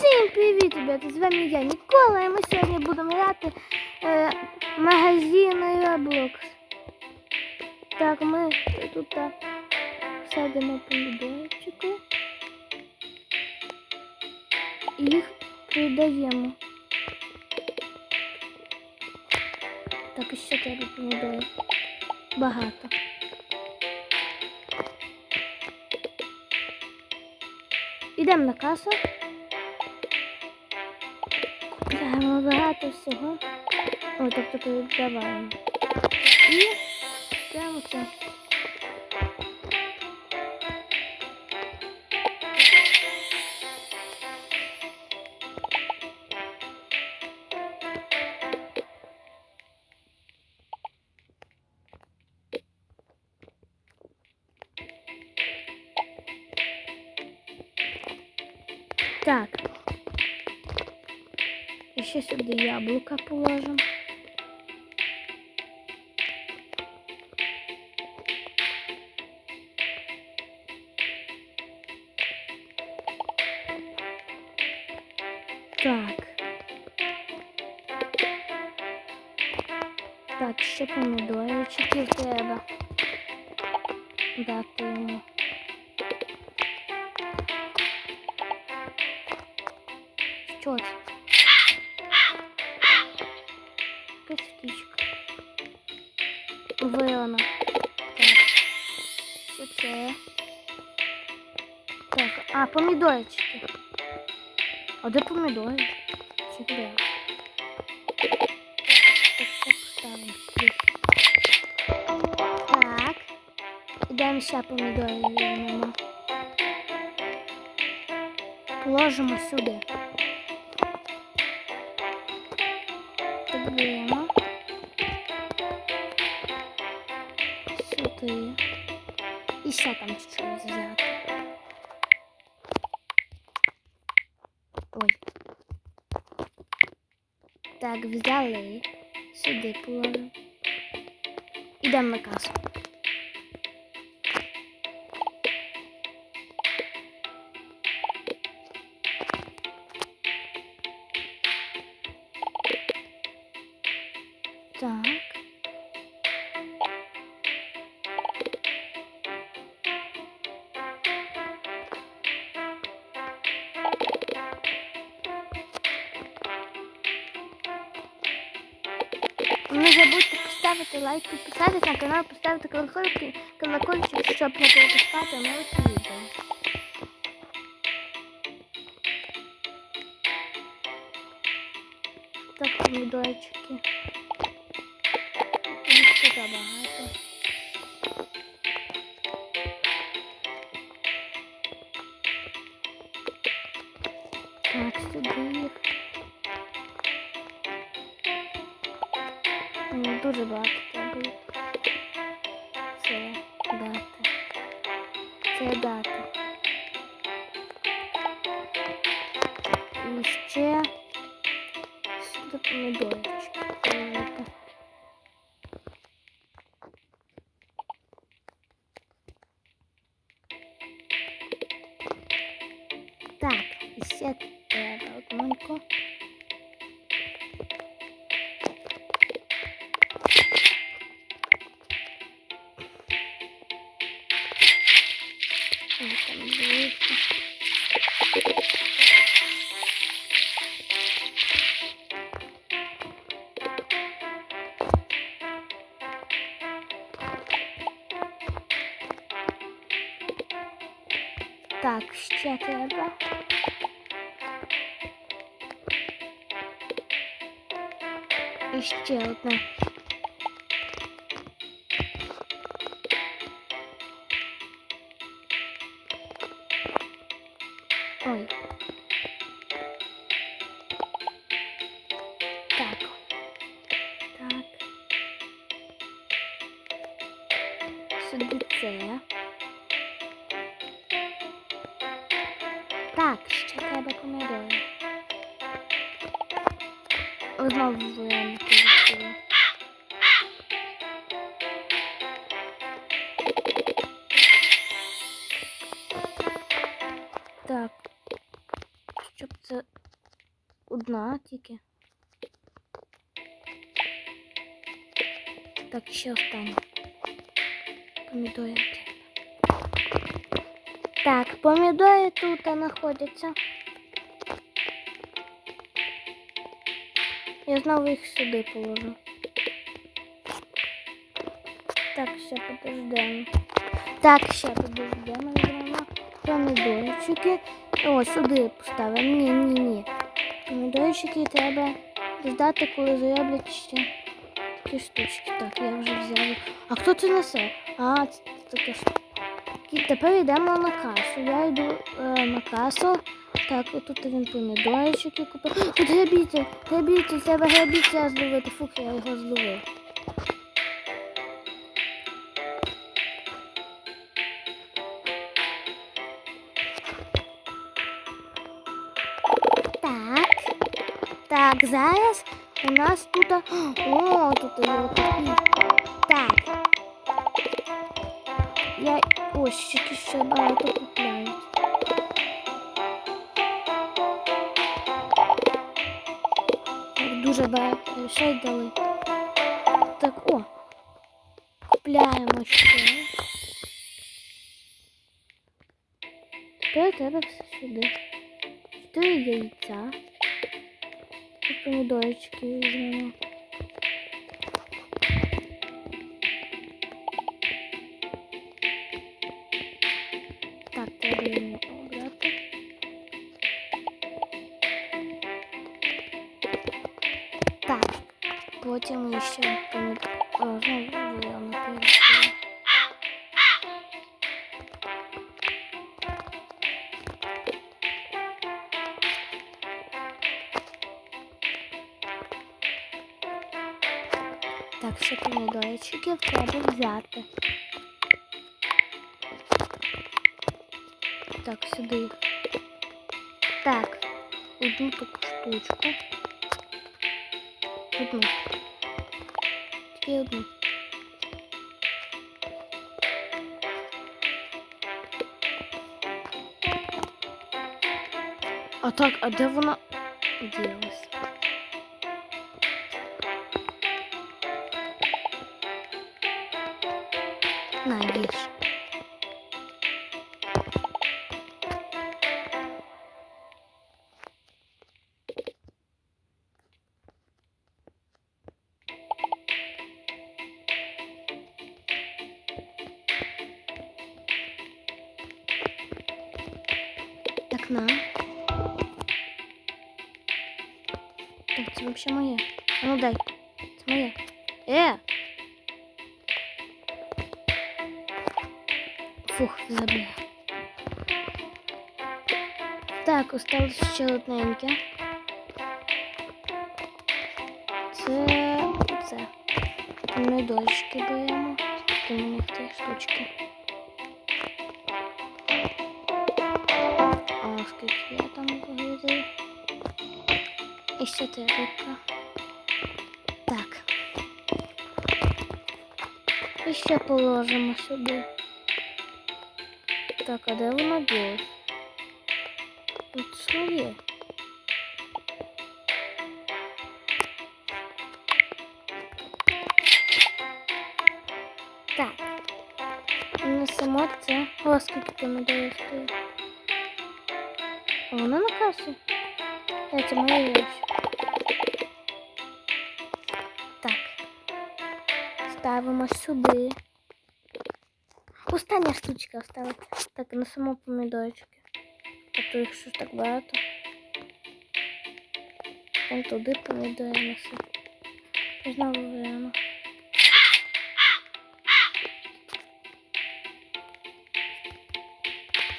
Всім привіт, ребята! З вами я Нікола, і ми сьогодні будемо грати е, магазин Roblox. Так, ми тут так садимо помідорчики. І їх продаємо. Так, і ще треба помідорів. Багато. Ідемо на касу. Купляємо багато всього. О, тобто передаваємо. І прямо це. Так. І ще сюди яблука положимо. Так. Так, ще помідорчиків треба дати йому. Що це? це? Так, а, помідорчики. А де помідори? Чи де? Так, це поставимо сюди. Так. Ідемо ще помідори візьмемо. Положимо сюди. Так беремо. Сюди. І ще там чуть-чуть взяти. Ой. Так, взяли. Сюди положимо. Ідемо на касу. Так. Не поставити лайк, підписатися на канал, поставити колокольчик, колокольчик, щоб не пропускати нові відео. Так, помідорчики. Їх тут багато. Ну, дуже багато треба. їх. Це дати. Це дати. І ще сюди помідорчики. положити. Так, і ще треба одненько. Так, ще треба. І ще одне. Ой. Так. Так. Сюди це. Так, ще треба помідори. Знову варіанти полетіли. Так. щоб це одна тільки. Так, ще останнє. Помідори. треба. Так, помідори тут знаходяться. Я знову їх сюди положу. Так, ще подождемо. Так, ще подождемо. Візьмемо помідорчики. О, сюди поставимо. Ні, ні, ні. Помідорчики треба дождати, коли зроблять ще такі штучки. Так, я вже взяла. А хто це несе? А, це таке штука. І тепер йдемо на касу. Я йду е, на касу. Так, отут він помідорчики купив. Тут грабіться, грабіться, треба грабіться зловити. Фух, я його зловив. Так. Так, зараз у нас тут. О, тут є. Так. Я ось тільки ще багато купляю. Так, дуже багато грошей дали. Так, о. Купляємо ще. Тепер треба все сюди. Чотири яйця. І помідорчики візьмемо. Так, ще помідорчиків треба взяти. Так, сюди. Так, одну таку штучку. Одну. Тільки одну. А так, а де вона ділась? На, їж. Так, на. Так, це вообще моє. А ну дай. Це моє. Е! Фух, забула. Так, осталось ще одненьке. Це це. Помідорчики беремо. Такі у них три штучки. О, скільки я там виглядаю. І ще три. Так. І ще положимо сюди. Так, а де вона ділась? Тут своє. Так. Несемо це. О, скільки помідорів стоїть. А вона на касі. Е, Це моя річ. Так. Ставимо сюди. Остання штучка осталась. Так, на само помідорчики. А то їх щось так багато. Там туди помідори неси. Знову беремо.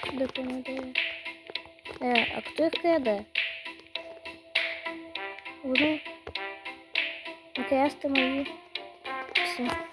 Сюди помідори. Е, а хто їх краде? Вони красти мої. Все. Все.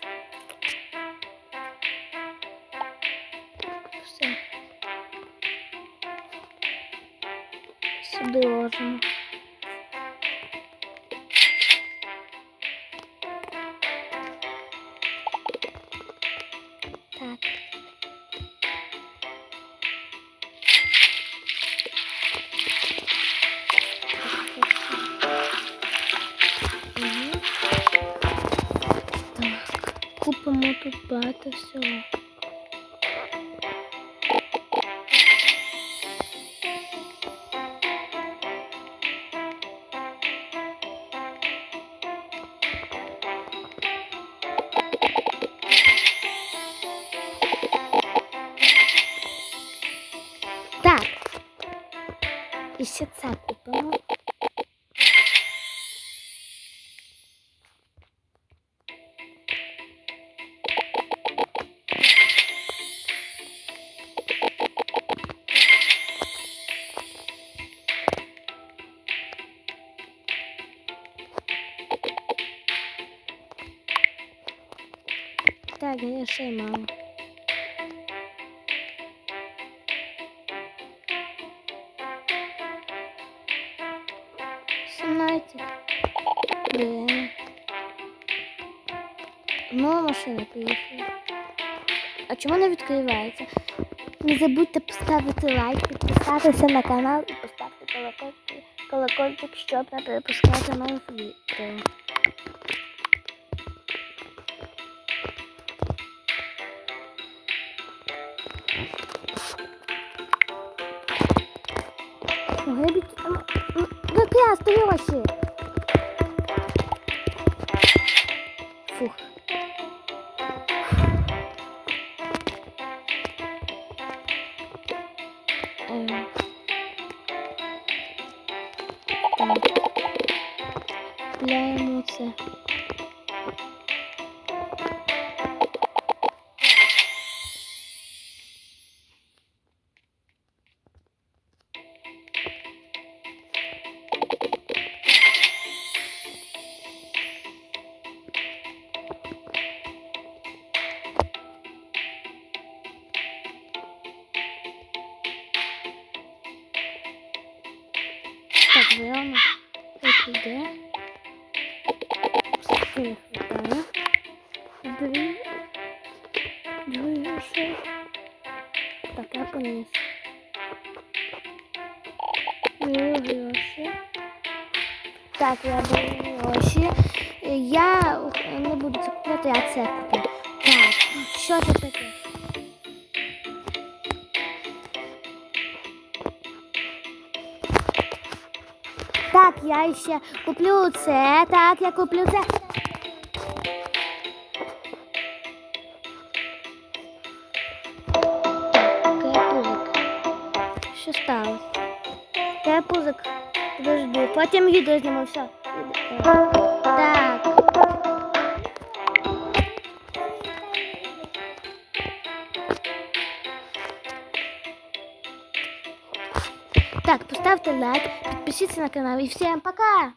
Тому тут багато всього. Так. І ще це. Так, грошей мало. Сімнадцять. Блин. Нова машина приїхала. А чому не відкривається? Не забудьте поставити лайк, підписатися на канал і поставити колокольчик, колокольчик, щоб не перепускати нових відео. Купляємо це. Дві гроші. Так, я беру гроші. Я не буду це купляти, я це куплю. Так, що це таке? Так, я ще куплю це. Так, я куплю це. Карапузик. Що сталося? Карапузик. Подожди. Потім відео зніму. Все. Так. Так, поставте лайк, підпишіться на канал і всім пока!